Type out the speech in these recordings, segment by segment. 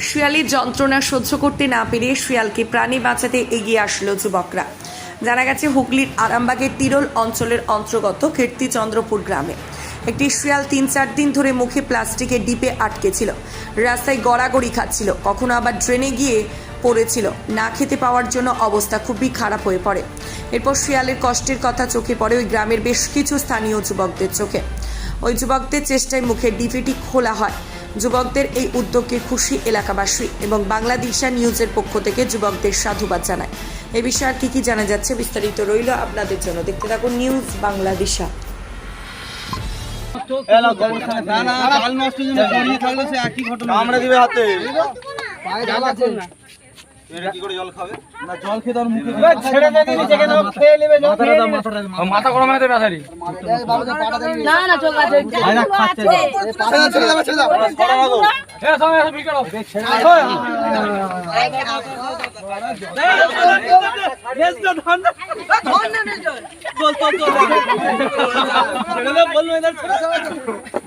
শিয়ালের যন্ত্রণা সহ্য করতে না পেরে শিয়ালকে প্রাণে বাঁচাতে এগিয়ে আসলো যুবকরা। জানা গেছে, হুগলির আরামবাগের তিরোল অঞ্চলের অন্তর্গত কীর্তিচন্দ্রপুর গ্রামে। একটি শিয়াল তিন চার দিন ধরে মুখে প্লাস্টিকের ডিপে আটকে ছিল রাস্তায় গড়াগড়ি খাচ্ছিল। কখনো আবার ড্রেনে গিয়ে পড়েছিল। না খেতে পাওয়ার জন্য অবস্থা খুবই খারাপ হয়ে পড়ে। এরপর শিয়ালের কষ্টের কথা চোখে পড়ে ওই গ্রামের বেশ কিছু স্থানীয় যুবকদের চোখে। ওই যুবকদের চেষ্টায় মুখে ডিপিটি খোলা হয়। যুবকদের এই উদ্যোগকে খুশি এলাকাবাসী এবং বাংলাদেশা নিউজের পক্ষ থেকে যুবকদের সাধুবাদ জানায়। এ বিষয়ে আর কী কী জানা যাচ্ছে বিস্তারিত রইল আপনাদের জন্য। দেখতে থাকুন নিউজ বাংলাদেশা। কামড়ে দিবে হাতে। মাথা গরম হয়ে যাবে না না চোখ আছে ছেড়ে দাও। ছেড়ে দাও ছড়া না তো।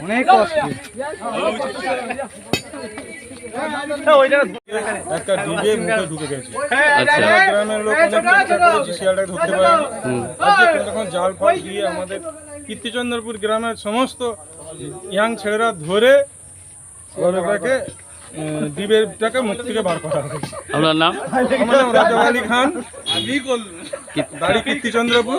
অনেক কষ্ট একটা ডিবে মুখে ঢুকে গেছে গ্রামের লোক অনেক চেষ্টা করেছি শিয়ালটাকে ধরতে পারিনি তখন জাল ফাল দিয়ে আমাদের কীর্তিচন্দ্রপুর গ্রামের সমস্ত ইয়াং ছেলেরা ধরে ওটাকে ডিবেটাকে মুখ থেকে বার করা হয়েছে আপনার নাম? আমার নাম রাজা আলী খান। কীর্তিচন্দ্রপুর।